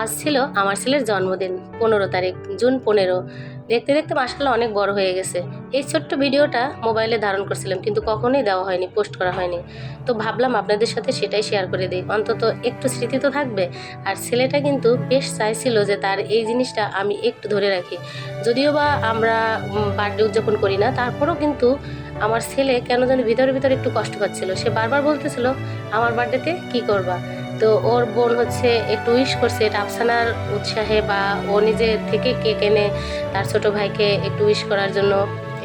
আজ ছিল আমার ছেলের জন্মদিন, পনেরো তারিখ, জুন পনেরো। দেখতে দেখতে মাসাল্লাহ অনেক বড় হয়ে গেছে। এই ছোট্ট ভিডিওটা মোবাইলে ধারণ করছিলাম, কিন্তু কখনোই দেওয়া হয়নি, পোস্ট করা হয়নি। তো ভাবলাম আপনাদের সাথে সেটাই শেয়ার করে দিই। অন্তত একটু স্মৃতি তো থাকবে। আর ছেলেটা কিন্তু বেশ চাইছিল যে তার এই জিনিসটা আমি একটু ধরে রাখি। যদিও বা আমরা বার্থডে উদযাপন করি না, তারপরেও কিন্তু আমার ছেলে কেন জানি ভিতরে ভিতরে একটু কষ্ট পাচ্ছিল। সে বারবার বলতেছিল, আমার বার্থডেতে কি করবা? তো ওর বোন হচ্ছে একটু উইশ করছে, এটা আফসানার উৎসাহে বা ও নিজে থেকে কেক এনে তার ছোট ভাইকে একটু উইশ করার জন্য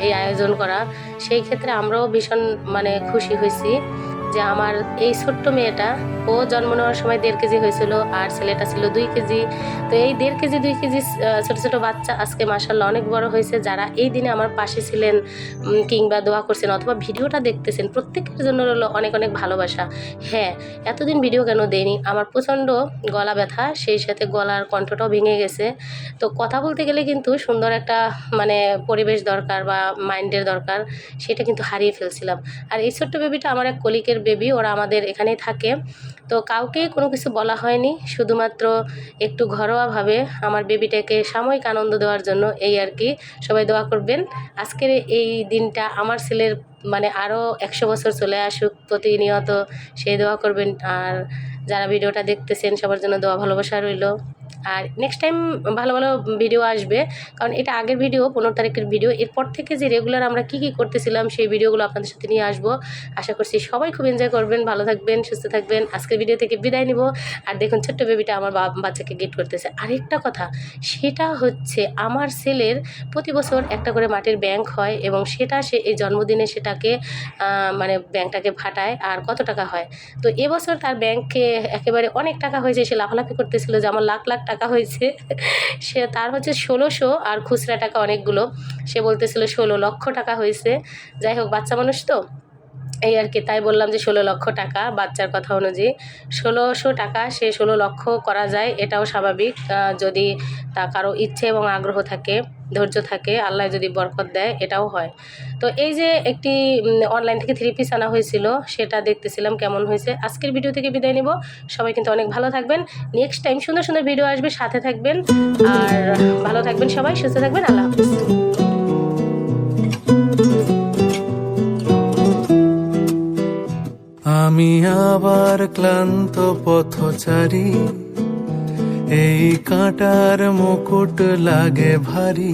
এই আয়োজন করা। সেই ক্ষেত্রে আমরাও ভীষণ মানে খুশি হয়েছি যে আমার এই ছোট্ট মেয়েটা ও জন্ম নেওয়ার সময় দেড় কেজি হয়েছিল আর ছেলেটা ছিল দুই কেজি। তো এই দেড় কেজি, দুই কেজি ছোট ছোট বাচ্চা আজকে মাসাল্লাহ অনেক বড় হয়েছে। যারা এই দিনে আমার পাশে ছিলেন কিংবা দোয়া করছেন অথবা ভিডিওটা দেখতেছেন, প্রত্যেকের জন্য রইল অনেক অনেক ভালোবাসা। হ্যাঁ এতদিন ভিডিও কেন দেয়নি আমার প্রচণ্ড গলা ব্যথা, সেই সাথে গলার কণ্ঠটাও ভেঙে গেছে। তো কথা বলতে গেলে কিন্তু সুন্দর একটা মানে পরিবেশ দরকার বা মাইন্ডের দরকার, সেটা কিন্তু হারিয়ে ফেলছিলাম। আর এই ছোট্ট বেবিটা আমার এক কলিকের বেবি ওরা আমাদের এখানেই থাকে। তো কাউকেই কোনো কিছু বলা হয়নি। শুধুমাত্র একটু ঘরোয়াভাবে আমার বেবিটাকে সাময়িক আনন্দ দেওয়ার জন্য এই আর কি সবাই দোয়া করবেন। আজকের এই দিনটা আমার ছেলের মানে আরও একশো বছর চলে আসুক প্রতিনিয়ত সেই দোয়া করবেন। আর যারা ভিডিওটা দেখতেছেন সবার জন্য দোয়া ভালোবাসা রইল। আর নেক্সট টাইম ভালো ভালো ভিডিও আসবে, কারণ এটা আগের ভিডিও পনেরো তারিখের ভিডিও এরপর থেকে যে রেগুলার আমরা কী কী করতেছিলাম, সেই ভিডিওগুলো আপনাদের সাথে নিয়ে আসব। আশা করছি সবাই খুব এনজয় করবেন, ভালো থাকবেন, সুস্থ থাকবেন। আজকের ভিডিও থেকে বিদায় নিব। আর দেখুন, ছোট্ট বেবিটা আমার বাচ্চাকে গিফট করতেছে। আরেকটা কথা, সেটা হচ্ছে আমার ছেলের প্রতি বছর একটা করে মাটির ব্যাংক হয় এবং সেটা সে, এই জন্মদিনে সেটাকে মানে ব্যাংকটাকে ফাটায় আর কত টাকা হয়। তো এবছর তার ব্যাংকে একেবারে অনেক টাকা হয়েছে, সে লাফালাফি করতেছিল যে আমার লাখ লাখ টাকা হয়েছে। সে তার হচ্ছে ষোলোশো আর খুচরা টাকা অনেকগুলো। সে বলতেছিল ষোলো লক্ষ টাকা হয়েছে। যাই হোক, বাচ্চা মানুষ তো? এই আর কি, তাই বললাম যে ষোলো লক্ষ টাকা, বাচ্চার কথা অনুযায়ী। ষোলোশো টাকা সে ষোলো লক্ষ করা যায়, এটাও স্বাভাবিক। যদি তা কারও ইচ্ছে এবং আগ্রহ থাকে, ধৈর্য থাকে, আল্লাহ যদি বরকত দেয়, এটাও হয়। তো এই যে একটি অনলাইন থেকে থ্রি পিস আনা হয়েছিল, সেটা দেখতেছিলাম কেমন হয়েছে। আজকের ভিডিও থেকে বিদায় নিব। সবাই কিন্তু অনেক ভালো থাকবেন। নেক্সট টাইম সুন্দর সুন্দর ভিডিও আসবে, সাথে থাকবেন। আর ভালো থাকবেন সবাই, সুস্থ থাকবেন, আল্লাহ হাফিজ। আমি আবার ক্লান্ত পথচারী। এই কাঁটার মুকুট লাগে ভারী।